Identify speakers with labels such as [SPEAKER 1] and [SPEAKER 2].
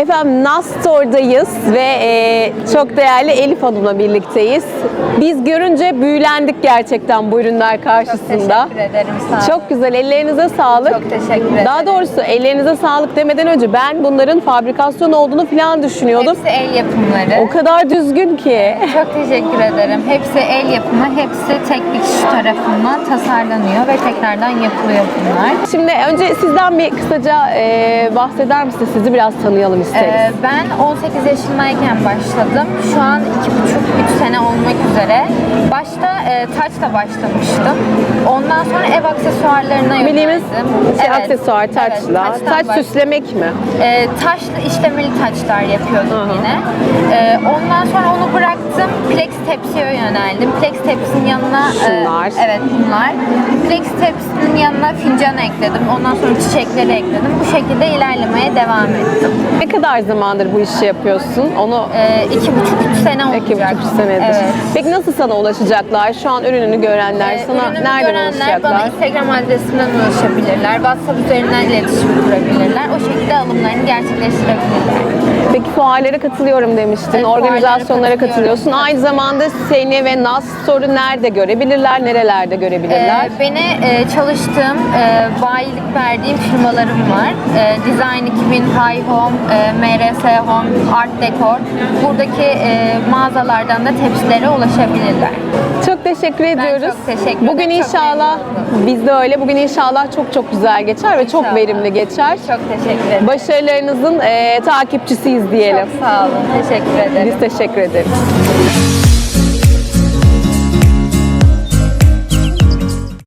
[SPEAKER 1] Efendim Nastor'dayız ve e, çok değerli Elif Hanım'la birlikteyiz. Biz görünce büyülendik gerçekten bu ürünler
[SPEAKER 2] Çok
[SPEAKER 1] karşısında.
[SPEAKER 2] teşekkür ederim. Sağ olun.
[SPEAKER 1] Çok güzel. Ellerinize sağlık.
[SPEAKER 2] Çok teşekkür ederim.
[SPEAKER 1] Daha doğrusu ellerinize sağlık demeden önce ben bunların fabrikasyon olduğunu falan düşünüyordum.
[SPEAKER 2] Hepsi el yapımları.
[SPEAKER 1] O kadar düzgün ki.
[SPEAKER 2] Çok teşekkür ederim. Hepsi el yapımı, hepsi tek bir kişi tarafından tasarlanıyor ve tekrardan yapılıyor bunlar.
[SPEAKER 1] Şimdi önce sizden bir kısaca e, bahseder misiniz? Sizi biraz tanıyalım isteriz.
[SPEAKER 2] Ee, ben 18 yaşındayken başladım. Şu an 2,5-3 sene olmak üzere. Başta e, taçla başlamıştım. Ondan sonra ev aksesuarlarına yöneldim.
[SPEAKER 1] Bildiğimiz şey,
[SPEAKER 2] Evet.
[SPEAKER 1] aksesuar,
[SPEAKER 2] Evet,
[SPEAKER 1] taçla.
[SPEAKER 2] taçtan
[SPEAKER 1] Taç
[SPEAKER 2] baş-
[SPEAKER 1] süslemek mi?
[SPEAKER 2] E, taşlı işlemeli taçlar yapıyordum
[SPEAKER 1] Aha.
[SPEAKER 2] yine. E, ondan sonra onu bıraktım. Plex tepsiye yöneldim. Plex tepsinin yanına e,
[SPEAKER 1] Şunlar.
[SPEAKER 2] evet bunlar. Plex tepsinin yanına fincan ekledim. Ondan sonra çiçekleri ekledim. Bu şekilde ilerlemeye devam ettim.
[SPEAKER 1] Ne kadar zamandır bu işi yapıyorsun? Onu
[SPEAKER 2] E, iki buçuk üç sene olacak.
[SPEAKER 1] iki buçuk senedir.
[SPEAKER 2] Evet.
[SPEAKER 1] Peki nasıl sana ulaşacaklar? Şu an ürününü görenler
[SPEAKER 2] Ee,
[SPEAKER 1] sana
[SPEAKER 2] ürünümü
[SPEAKER 1] nereden
[SPEAKER 2] görenler bana
[SPEAKER 1] ulaşacaklar?
[SPEAKER 2] Instagram adresimden ulaşabilirler. WhatsApp üzerinden iletişim kurabilirler. O şekilde alımlarını gerçekleştirebilirler.
[SPEAKER 1] Peki fuarlara katılıyorum demiştin.
[SPEAKER 2] Evet,
[SPEAKER 1] Organizasyonlara katılıyorsun. Aynı zamanda seni ve Nas Store'u nerede görebilirler? Nerelerde görebilirler?
[SPEAKER 2] Ee, beni e, çalıştığım, e, bayilik verdiğim firmalarım var. E, Design 2000, High Home, e, MRS Home, Art Decor. Buradaki e, mağazalardan da tepsilere ulaşabilirler.
[SPEAKER 1] Çok teşekkür ediyoruz.
[SPEAKER 2] çok teşekkür ederim.
[SPEAKER 1] Bugün inşallah biz de öyle. Bugün inşallah çok çok güzel geçer ve çok verimli geçer.
[SPEAKER 2] Çok teşekkür ederim.
[SPEAKER 1] Başarılarınızın e, takipçisiyiz diyelim.
[SPEAKER 2] Çok sağ olun. Teşekkür ederim.
[SPEAKER 1] Biz teşekkür ederiz.